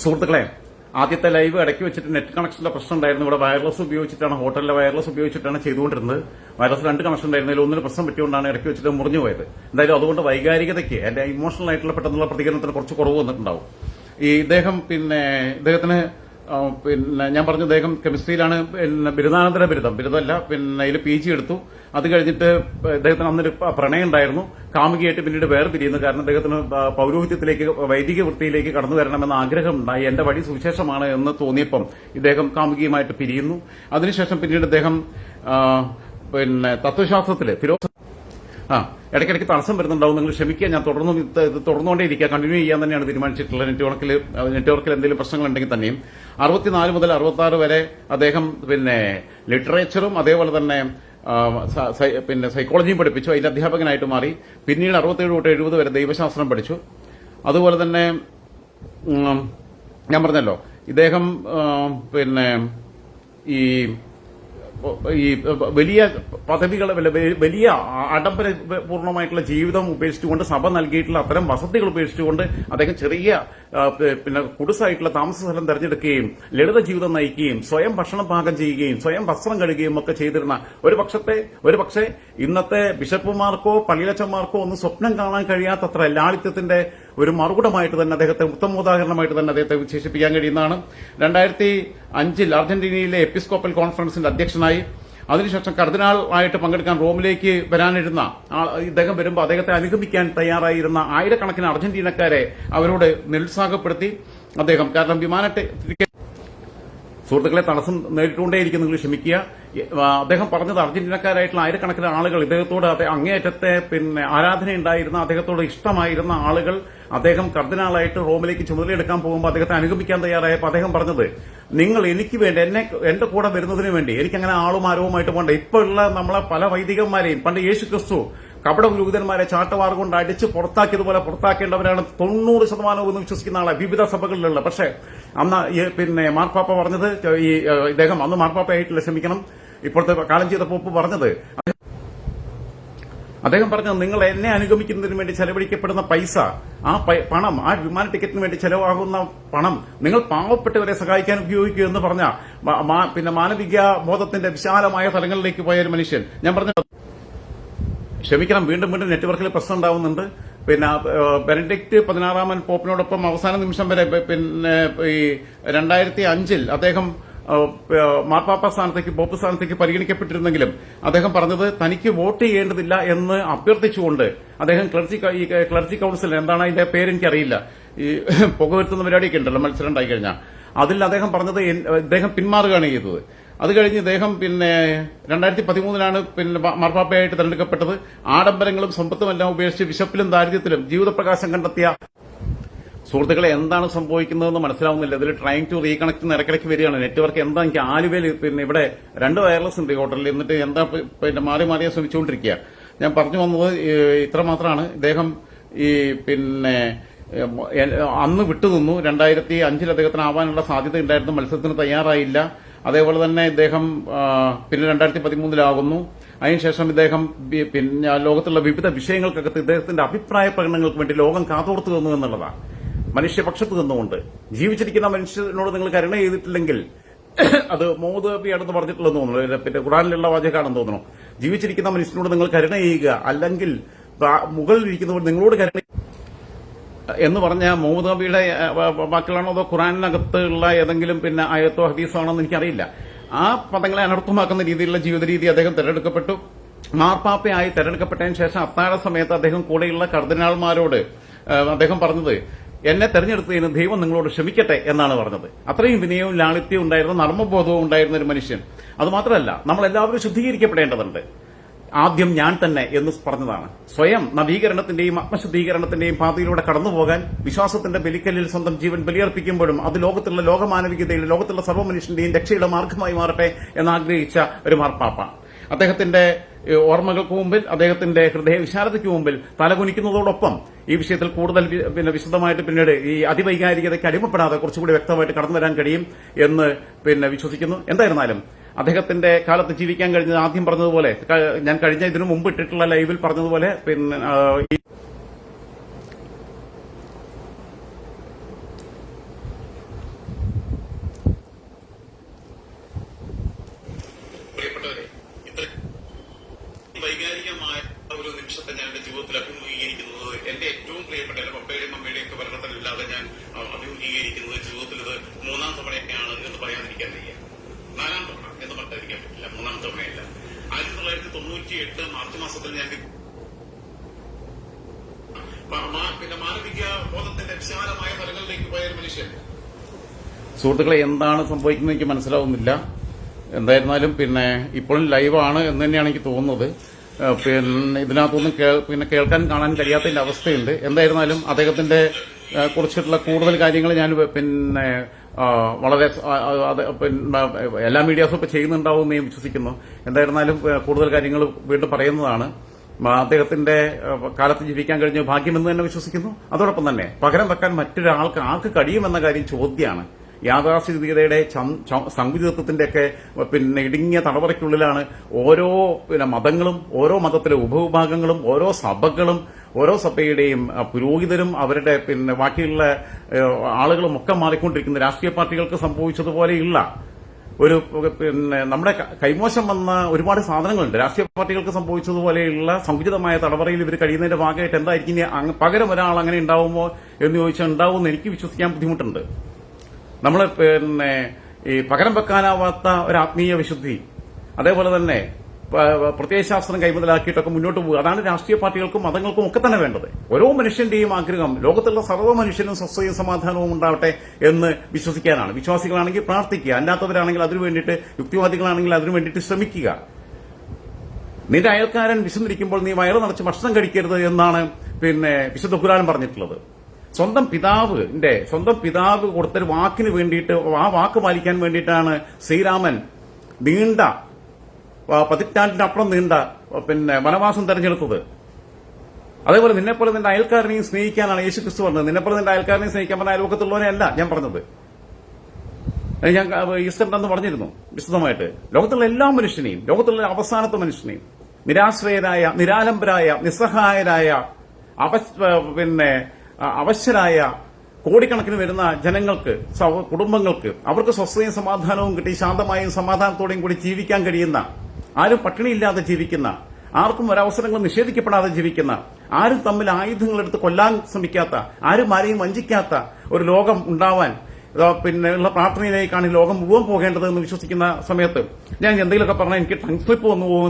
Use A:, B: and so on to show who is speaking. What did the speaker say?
A: സുഹൃത്തുക്കളെ ആദ്യത്തെ ലൈവ് ഇടയ്ക്ക് വെച്ചിട്ട് നെറ്റ് കണക്ഷന്റെ പ്രശ്നം ഉണ്ടായിരുന്നു. ഇവിടെ വയർലെസ് ഉപയോഗിച്ചിട്ടാണ് ഹോട്ടലിലെ വയർലെസ് ഉപയോഗിച്ചിട്ടാണ് ചെയ്തുകൊണ്ടിരുന്നത്. വയർലെസ് രണ്ട് കണക്ഷൻ ഉണ്ടായിരുന്നതിൽ ഒന്നിന് പ്രശ്നം പറ്റിയോണ്ടാണ് ഇടയ്ക്ക് വെച്ചിട്ട് മുറിഞ്ഞു പോയത്. എന്തായാലും അതുകൊണ്ട് വൈകാരികതയ്ക്ക് എന്റെ ഇമോഷണൽ ആയിട്ടുള്ള പെട്ടെന്നുള്ള പ്രതികരണത്തിന് കുറച്ച് കുറവ് വന്നിട്ടുണ്ടാവും. ഈ ഇദ്ദേഹം പിന്നെ ഇദ്ദേഹത്തിന് പിന്നെ ഞാൻ പറഞ്ഞു അദ്ദേഹം കെമിസ്ട്രിയിലാണ് പിന്നെ ബിരുദാനന്തര ബിരുദം. ബിരുദമല്ല പിന്നെ അതിൽ പി ജി എടുത്തു. അത് കഴിഞ്ഞിട്ട് അദ്ദേഹത്തിന് അന്നൊരു പ്രണയം ഉണ്ടായിരുന്നു. കാമുകിയായിട്ട് പിന്നീട് വേർതിരിയുന്നു കാരണം അദ്ദേഹത്തിന് പൗരോഹിത്യത്തിലേക്ക് വൈദിക വൃത്തിയിലേക്ക് കടന്നു വരണമെന്ന ആഗ്രഹം ഉണ്ടായി എന്റെ വഴി സുവിശേഷമാണ് എന്ന് തോന്നിയപ്പം ഇദ്ദേഹം കാമുകിയുമായിട്ട് പിരിയുന്നു. അതിനുശേഷം പിന്നീട് അദ്ദേഹം പിന്നെ തത്വശാസ്ത്രത്തിൽ ഫിലോസഫി ആ. ഇടയ്ക്കിടയ്ക്ക് തടസ്സം വരുന്നുണ്ടാവും. നിങ്ങൾ ക്ഷമിക്കുക. ഞാൻ തുടർന്നു തുടർന്നുകൊണ്ടേ തുടർന്നുകൊണ്ടേയിരിക്കുക. കണ്ടിന്യൂ ചെയ്യാൻ തന്നെയാണ് തീരുമാനിച്ചിട്ടുള്ളത്. നെറ്റ്വർക്കിൽ നെറ്റ്വർക്കിൽ എന്തെങ്കിലും പ്രശ്നങ്ങൾ ഉണ്ടെങ്കിൽ തന്നെയും. അറുപത്തിനാല് മുതൽ അറുപത്തി വരെ അദ്ദേഹം പിന്നെ ലിറ്ററേച്ചറും അതേപോലെ തന്നെ പിന്നെ സൈക്കോളജിയും പഠിപ്പിച്ചു. അതിന്റെ അധ്യാപകനായിട്ട് മാറി. പിന്നീട് അറുപത്തേഴ് തൊട്ട് എഴുപത് വരെ ദൈവശാസ്ത്രം പഠിച്ചു. അതുപോലെ തന്നെ ഞാൻ പറഞ്ഞല്ലോ. ഇദ്ദേഹം പിന്നെ ഈ ഈ വലിയ പദവികൾ വലിയ ആഡംബര പൂർണമായിട്ടുള്ള ജീവിതം ഉപേക്ഷിച്ചുകൊണ്ട് സഭ നൽകിയിട്ടുള്ള അത്തരം വസതികൾ ഉപേക്ഷിച്ചുകൊണ്ട് അദ്ദേഹം ചെറിയ പിന്നെ കുടുസായിട്ടുള്ള താമസ സ്ഥലം തെരഞ്ഞെടുക്കുകയും ലളിത ജീവിതം നയിക്കുകയും സ്വയം ഭക്ഷണം പാകം ചെയ്യുകയും സ്വയം വസ്ത്രം കഴുകുകയും ഒക്കെ ചെയ്തിരുന്ന ഒരു പക്ഷത്തെ ഒരു പക്ഷേ ഇന്നത്തെ ബിഷപ്പുമാർക്കോ പള്ളിയച്ചന്മാർക്കോ ഒന്നും സ്വപ്നം കാണാൻ കഴിയാത്തത്ര ലാളിത്യത്തിന്റെ ഒരു മറുകുടമായിട്ട് തന്നെ അദ്ദേഹത്തെ ഉത്തമ ഉദാഹരണമായിട്ട് തന്നെ അദ്ദേഹത്തെ വിശേഷിപ്പിക്കാൻ കഴിയുന്നതാണ്. രണ്ടായിരത്തി അഞ്ചിൽ അർജന്റീനയിലെ എപ്പിസ്കോപ്പൽ കോൺഫറൻസിന്റെ അധ്യക്ഷനായി അതിനുശേഷം കർദിനാൾ ആയിട്ട് പങ്കെടുക്കാൻ റോമിലേക്ക് വരാനിരുന്ന ഇദ്ദേഹം വരുമ്പോൾ അദ്ദേഹത്തെ അനുഗമിക്കാൻ തയ്യാറായിരുന്ന ആയിരക്കണക്കിന് അർജന്റീനക്കാരെ അവരോട് നിരുത്സാഹപ്പെടുത്തി അദ്ദേഹം. കാരണം വിമാന സുഹൃത്തുക്കളെ തടസ്സം നേരിട്ടുകൊണ്ടേയിരിക്കും നിങ്ങൾ ക്ഷമിക്കുക. അദ്ദേഹം പറഞ്ഞത് അർജന്റീനക്കാരായിട്ടുള്ള ആയിരക്കണക്കിന് ആളുകൾ ഇദ്ദേഹത്തോട് അങ്ങേയറ്റത്തെ പിന്നെ ആരാധനയുണ്ടായിരുന്ന അദ്ദേഹത്തോട് ഇഷ്ടമായിരുന്ന ആളുകൾ അദ്ദേഹം കർദിനാളായിട്ട് റോമിലേക്ക് ചുമതലയെടുക്കാൻ പോകുമ്പോൾ അദ്ദേഹത്തെ അനുഗമിക്കാൻ തയ്യാറായപ്പോൾ അദ്ദേഹം പറഞ്ഞത് നിങ്ങൾ എനിക്ക് വേണ്ടി എന്നെ എന്റെ കൂടെ വരുന്നതിന് വേണ്ടി എനിക്കങ്ങനെ ആളും ആരവുമായിട്ട് പോകണ്ട. ഇപ്പോൾ ഉള്ള നമ്മളെ പല വൈദികന്മാരെയും പണ്ട് യേശു ക്രിസ്തു കപട ഗുരുതന്മാരെ ചാട്ടവാർ കൊണ്ട് അടിച്ച് പുറത്താക്കിയതുപോലെ പുറത്താക്കേണ്ടവരാണ് തൊണ്ണൂറ് ശതമാനവും എന്ന് വിശ്വസിക്കുന്ന ആളെ വിവിധ സഭകളിലുള്ള. പക്ഷേ അന്ന് പിന്നെ മാർപ്പാപ്പ പറഞ്ഞത് ഈ ഇദ്ദേഹം അന്ന് മാർപ്പാപ്പയായിട്ടില്ല ക്ഷമിക്കണം. ഇപ്പോഴത്തെ കാലം ചെയ്ത പോപ്പ് പറഞ്ഞത് അദ്ദേഹം പറഞ്ഞത് നിങ്ങൾ എന്നെ അനുഗമിക്കുന്നതിന് വേണ്ടി ചെലവഴിക്കപ്പെടുന്ന പൈസ ആ പണം ആ വിമാന ടിക്കറ്റിന് വേണ്ടി ചെലവാകുന്ന പണം നിങ്ങൾ പാവപ്പെട്ടവരെ സഹായിക്കാൻ ഉപയോഗിക്കൂ എന്ന് പറഞ്ഞ പിന്നെ മാനവിക ബോധത്തിന്റെ വിശാലമായ തലങ്ങളിലേക്ക് പോയ ഒരു മനുഷ്യൻ. ഞാൻ പറഞ്ഞു ക്ഷമിക്കണം വീണ്ടും വീണ്ടും നെറ്റ്വർക്കിൽ പ്രശ്നം ഉണ്ടാവുന്നുണ്ട്. പിന്നെ ബെനഡിക്ട് പതിനാറാമൻ പോപ്പിനോടൊപ്പം അവസാന നിമിഷം വരെ പിന്നെ ഈ രണ്ടായിരത്തി അഞ്ചിൽ അദ്ദേഹം മാർപ്പാപ്പ സ്ഥാനത്തേക്ക് പോപ്പ് സ്ഥാനത്തേക്ക് പരിഗണിക്കപ്പെട്ടിരുന്നെങ്കിലും അദ്ദേഹം പറഞ്ഞത് തനിക്ക് വോട്ട് ചെയ്യേണ്ടതില്ല എന്ന് അഭ്യർത്ഥിച്ചുകൊണ്ട് അദ്ദേഹം ക്ലർജി ക്ലർജി കൌൺസിൽ എന്താണ് അതിന്റെ പേര് എനിക്കറിയില്ല. ഈ പുകവരുത്തുന്ന പരിപാടിയൊക്കെ ഉണ്ടല്ലോ മത്സരം ഉണ്ടായി കഴിഞ്ഞാൽ അതിൽ അദ്ദേഹം പറഞ്ഞത് അദ്ദേഹം പിന്മാറുകയാണ് ചെയ്തത്. അത് കഴിഞ്ഞ് ഇദ്ദേഹം പിന്നെ രണ്ടായിരത്തി പതിമൂന്നിലാണ് പിന്നെ മാർപ്പാപ്പയായിട്ട് തെരഞ്ഞെടുക്കപ്പെട്ടത്. ആഡംബരങ്ങളും സമ്പത്തുമെല്ലാം ഉപേക്ഷിച്ച് വിശപ്പിലും ദാരിദ്ര്യത്തിലും ജീവിതപ്രകാശം കണ്ടെത്തിയ സുഹൃത്തുക്കളെ എന്താണ് സംഭവിക്കുന്നതെന്ന് മനസ്സിലാവുന്നില്ല. ഇതിൽ ട്രൈങ് ടു റീകണക്ട് ഇടയ്ക്കിടയ്ക്ക് വരികയാണ്. നെറ്റ്വർക്ക് എന്താ എനിക്ക് ആലുവയിൽ പിന്നെ ഇവിടെ രണ്ട് വയർലെസ് ഉണ്ട് ഈ ഹോട്ടലിൽ എന്നിട്ട് എന്താ പിന്നെ മാറി മാറിയാ ശ്രമിച്ചുകൊണ്ടിരിക്കുക. ഞാൻ പറഞ്ഞു വന്നത് ഇത്രമാത്രമാണ് ഇത്ര മാത്രമാണ്. ഇദ്ദേഹം ഈ പിന്നെ അന്ന് വിട്ടുനിന്നു. രണ്ടായിരത്തി അഞ്ചിൽ അദ്ദേഹത്തിന് ആവാനുള്ള സാധ്യത ഉണ്ടായിരുന്നു. മത്സരത്തിന് തയ്യാറായില്ല. അതേപോലെ തന്നെ ഇദ്ദേഹം പിന്നെ രണ്ടായിരത്തി പതിമൂന്നിലാകുന്നു അതിനുശേഷം ഇദ്ദേഹം പിന്നെ ലോകത്തുള്ള വിവിധ വിഷയങ്ങൾക്കകത്ത് ഇദ്ദേഹത്തിന്റെ അഭിപ്രായ പ്രകടനങ്ങൾക്ക് വേണ്ടി ലോകം കാതോർത്തു തന്നു എന്നുള്ളതാണ് മനുഷ്യപക്ഷത്ത് നിന്നുകൊണ്ട്. ജീവിച്ചിരിക്കുന്ന മനുഷ്യനോട് നിങ്ങൾ കരുണ ചെയ്തിട്ടില്ലെങ്കിൽ അത് മോദബിയാണെന്ന് പറഞ്ഞിട്ടുള്ളത് തോന്നുന്നു. പിന്നെ ഖുറാനിലുള്ള വാചകമാണെന്ന് തോന്നുന്നു. ജീവിച്ചിരിക്കുന്ന മനുഷ്യനോട് നിങ്ങൾ കരുണ ചെയ്യുക. അല്ലെങ്കിൽ ഇരിക്കുന്നവർ നിങ്ങളോട് കരുണ എന്ന് പറഞ്ഞ ഏഹ്, വാക്കുകളാണോ അതോ ഖുറാനിനകത്തുള്ള ഏതെങ്കിലും പിന്നെ ആയത്തോ ഹദീസോ ആണോ എന്ന് എനിക്കറിയില്ല. ആ പദങ്ങളെ അനർത്ഥമാക്കുന്ന രീതിയിലുള്ള ജീവിത രീതി അദ്ദേഹം തെരഞ്ഞെടുക്കപ്പെട്ടു. മാർപ്പാപ്പയായി തെരഞ്ഞെടുക്കപ്പെട്ടതിന് ശേഷം അത്താഴ സമയത്ത് അദ്ദേഹം കൂടെയുള്ള കർദിനാൾമാരോട് അദ്ദേഹം പറഞ്ഞത് എന്നെ തെരഞ്ഞെടുത്തതിന് ദൈവം നിങ്ങളോട് ക്ഷമിക്കട്ടെ എന്നാണ് പറഞ്ഞത്. അത്രയും വിനയവും ലാളിത്യവും ഉണ്ടായിരുന്ന നർമ്മബോധവും ഉണ്ടായിരുന്ന ഒരു മനുഷ്യൻ. അതുമാത്രമല്ല നമ്മൾ എല്ലാവരും ശുദ്ധീകരിക്കപ്പെടേണ്ടതുണ്ട്. ആദ്യം ഞാൻ തന്നെ എന്ന് പറഞ്ഞതാണ്. സ്വയം നവീകരണത്തിന്റെയും ആത്മശുദ്ധീകരണത്തിന്റെയും പാതയിലൂടെ കടന്നുപോകാൻ വിശ്വാസത്തിന്റെ ബലിക്കല്ലിൽ സ്വന്തം ജീവൻ ബലിയർപ്പിക്കുമ്പോഴും അത് ലോകത്തുള്ള ലോകമാനവികതയിൽ ലോകത്തുള്ള സർവമനുഷ്യന്റെയും രക്ഷയുടെ മാർഗമായി മാറട്ടെ എന്നാഗ്രഹിച്ച ഒരു മാർപ്പാപ്പ. അദ്ദേഹത്തിന്റെ ഓർമ്മകൾക്ക് മുമ്പിൽ അദ്ദേഹത്തിന്റെ ഹൃദയ വിശാലതയ്ക്ക് മുമ്പിൽ തലകുനിക്കുന്നതോടൊപ്പം ഈ വിഷയത്തിൽ കൂടുതൽ പിന്നെ വിശദമായിട്ട് പിന്നീട് ഈ അതിവൈകാരികതയ്ക്ക് അടിമപ്പെടാതെ കുറച്ചുകൂടി വ്യക്തമായിട്ട് കടന്നു വരാൻ കഴിയും എന്ന് പിന്നെ വിശ്വസിക്കുന്നു. എന്തായിരുന്നാലും അദ്ദേഹത്തിന്റെ കാലത്ത് ജീവിക്കാൻ കഴിഞ്ഞത് ആദ്യം പറഞ്ഞതുപോലെ ഞാൻ കഴിഞ്ഞ ഇതിനു മുമ്പ് ഇട്ടിട്ടുള്ള ലൈവിൽ പറഞ്ഞതുപോലെ പിന്നെ അന്തരീക്ഷത്തെ ഞാൻ എന്റെ ജീവിതത്തിൽ അഭിമുഖീകരിക്കുന്നത് എന്റെ ഏറ്റവും പ്രിയപ്പെട്ട എന്റെ പപ്പയുടെയും അമ്മയുടെയും ഒക്കെ ഭരണത്തിലില്ലാതെ ഞാൻ അഭിമുഖീകരിക്കുന്നത് ജീവിതത്തിൽ ഇത് മൂന്നാം തവണയൊക്കെയാണ് എന്ന് പറയാതിരിക്കാൻ വയ്യ. നാലാം തവണ എന്ന് പറഞ്ഞിരിക്കാൻ പറ്റില്ല. മൂന്നാം തവണയല്ല. ആയിരത്തി തൊള്ളായിരത്തി തൊണ്ണൂറ്റി എട്ട് മാർച്ച് മാസത്തിൽ ഞാൻ പിന്നെ മാനവിക ബോധത്തിന്റെ വിശാലമായ തലങ്ങളിലേക്ക് പോയ ഒരു മനുഷ്യൻ. സുഹൃത്തുക്കളെ എന്താണ് സംഭവിക്കുന്നത് എനിക്ക് മനസ്സിലാവുന്നില്ല. എന്തായിരുന്നാലും പിന്നെ ഇപ്പോഴും ലൈവാണ് എന്ന് തന്നെയാണ് എനിക്ക് തോന്നുന്നത്. പിന്നെ ഇതിനകത്തൊന്നും പിന്നെ കേൾക്കാൻ കാണാൻ കഴിയാത്തതിന്റെ അവസ്ഥയുണ്ട്. എന്തായിരുന്നാലും അദ്ദേഹത്തിന്റെ ഏഹ് കുറിച്ചിട്ടുള്ള കൂടുതൽ കാര്യങ്ങൾ ഞാൻ പിന്നെ വളരെ എല്ലാ മീഡിയാസും ഇപ്പൊ ചെയ്യുന്നുണ്ടാവും എന്ന് ഞാൻ വിശ്വസിക്കുന്നു. എന്തായിരുന്നാലും കൂടുതൽ കാര്യങ്ങൾ വീണ്ടും പറയുന്നതാണ്. അദ്ദേഹത്തിന്റെ കാലത്ത് ജീവിക്കാൻ കഴിഞ്ഞ ഭാഗ്യമെന്ന് തന്നെ വിശ്വസിക്കുന്നു. അതോടൊപ്പം തന്നെ പകരം വെക്കാൻ മറ്റൊരാൾക്ക് ആർക്ക് കഴിയുമെന്ന കാര്യം ചോദ്യമാണ്. യാഥാസ്ഥിതികതയുടെ ഒക്കെ പിന്നെ ഇടുങ്ങിയ തടവറയ്ക്കുള്ളിലാണ് ഓരോ പിന്നെ മതങ്ങളും ഓരോ മതത്തിലെ ഉപവിഭാഗങ്ങളും ഓരോ സഭകളും ഓരോ സഭയുടെയും പുരോഹിതരും അവരുടെ പിന്നെ ബാക്കിയുള്ള ആളുകളും ഒക്കെ മാറിക്കൊണ്ടിരിക്കുന്ന രാഷ്ട്രീയ പാർട്ടികൾക്ക് സംഭവിച്ചതുപോലെയുള്ള ഒരു പിന്നെ നമ്മുടെ കൈമോശം വന്ന ഒരുപാട് സാധനങ്ങളുണ്ട്. രാഷ്ട്രീയ പാർട്ടികൾക്ക് സംഭവിച്ചതുപോലെയുള്ള സങ്കുചിതമായ തടവറയിൽ ഇവർ കഴിയുന്നതിന്റെ ഭാഗമായിട്ട് എന്തായിരിക്കും പകരം ഒരാൾ അങ്ങനെ ഉണ്ടാവുമോ എന്ന് ചോദിച്ചാൽ ഉണ്ടാവുമെന്ന് എനിക്ക് വിശ്വസിക്കാൻ ബുദ്ധിമുട്ടുണ്ട്. നമ്മൾ പിന്നെ ഈ പകരം വെക്കാനാവാത്ത ഒരു ആത്മീയ വിശുദ്ധി. അതേപോലെ തന്നെ പ്രത്യയശാസ്ത്രം കൈമുതലാക്കിയിട്ടൊക്കെ മുന്നോട്ട് പോകുക അതാണ് രാഷ്ട്രീയ പാർട്ടികൾക്കും മതങ്ങൾക്കും ഒക്കെ തന്നെ വേണ്ടത്. ഓരോ മനുഷ്യന്റെയും ആഗ്രഹം ലോകത്തുള്ള സർവ മനുഷ്യനും സ്വസ്ഥയും സമാധാനവും ഉണ്ടാവട്ടെ എന്ന് വിശ്വസിക്കാനാണ്. വിശ്വാസികളാണെങ്കിൽ പ്രാർത്ഥിക്കുക. അല്ലാത്തവരാണെങ്കിൽ അതിനു വേണ്ടിയിട്ട് യുക്തിവാദികളാണെങ്കിൽ അതിനു വേണ്ടിയിട്ട് ശ്രമിക്കുക. നിന്റെ അയൽക്കാരൻ വിശന്നിരിക്കുമ്പോൾ നീ വയറ് നിറച്ച് ഭക്ഷണം കഴിക്കരുത് എന്നാണ് പിന്നെ വിശുദ്ധ ഖുരാൻ പറഞ്ഞിട്ടുള്ളത്. സ്വന്തം പിതാവിന്റെ സ്വന്തം പിതാവ് കൊടുത്തൊരു വാക്കിന് വേണ്ടിയിട്ട് ആ വാക്ക് പാലിക്കാൻ വേണ്ടിയിട്ടാണ് ശ്രീരാമൻ നീണ്ട പതിറ്റാണ്ടിനപ്പുറം നീണ്ട പിന്നെ വനവാസം തെരഞ്ഞെടുത്തത്. അതേപോലെ നിന്നെപ്പോലെ നിന്റെ അയൽക്കാരനെയും സ്നേഹിക്കാനാണ് യേശു ക്രിസ്തു പറഞ്ഞത്. നിന്നെപ്പോലെ നിന്റെ അയൽക്കാരനെയും സ്നേഹിക്കാൻ പറഞ്ഞ അയൽവക്കത്തുള്ളവനെ അല്ല ഞാൻ പറഞ്ഞത്. ഞാൻ ഈസ്റ്റർ എന്ന് പറഞ്ഞിരുന്നു വിശദമായിട്ട്. ലോകത്തുള്ള എല്ലാ മനുഷ്യനെയും ലോകത്തുള്ള അവസാനത്തെ മനുഷ്യനെയും നിരാശ്രയരായ നിരാലംബരായ നിസ്സഹായരായ അവ പിന്നെ ആ, അവശരായ കോടിക്കണക്കിന് വരുന്ന ജനങ്ങൾക്ക് കുടുംബങ്ങൾക്ക് അവർക്ക് സ്വസ്ഥയും സമാധാനവും കിട്ടി ശാന്തമായും സമാധാനത്തോടെയും കൂടി ജീവിക്കാൻ കഴിയുന്ന ആരും പട്ടിണിയില്ലാതെ ജീവിക്കുന്ന ആർക്കും ഒരവസരങ്ങൾ നിഷേധിക്കപ്പെടാതെ ജീവിക്കുന്ന ആരും തമ്മിൽ ആയുധങ്ങൾ എടുത്ത് കൊല്ലാൻ ശ്രമിക്കാത്ത ആരും ആരെയും വഞ്ചിക്കാത്ത ഒരു ലോകം ഉണ്ടാവാൻ പിന്നെ ഉള്ള പ്രാർത്ഥനയിലേക്കാണ് ഈ ലോകം മുഴുവൻ പോകേണ്ടത് എന്ന് വിശ്വസിക്കുന്ന സമയത്ത് ഞാൻ എന്തെങ്കിലുമൊക്കെ പറഞ്ഞാൽ എനിക്ക് ടങ് സ്ലിപ്പ് വന്നു പോകും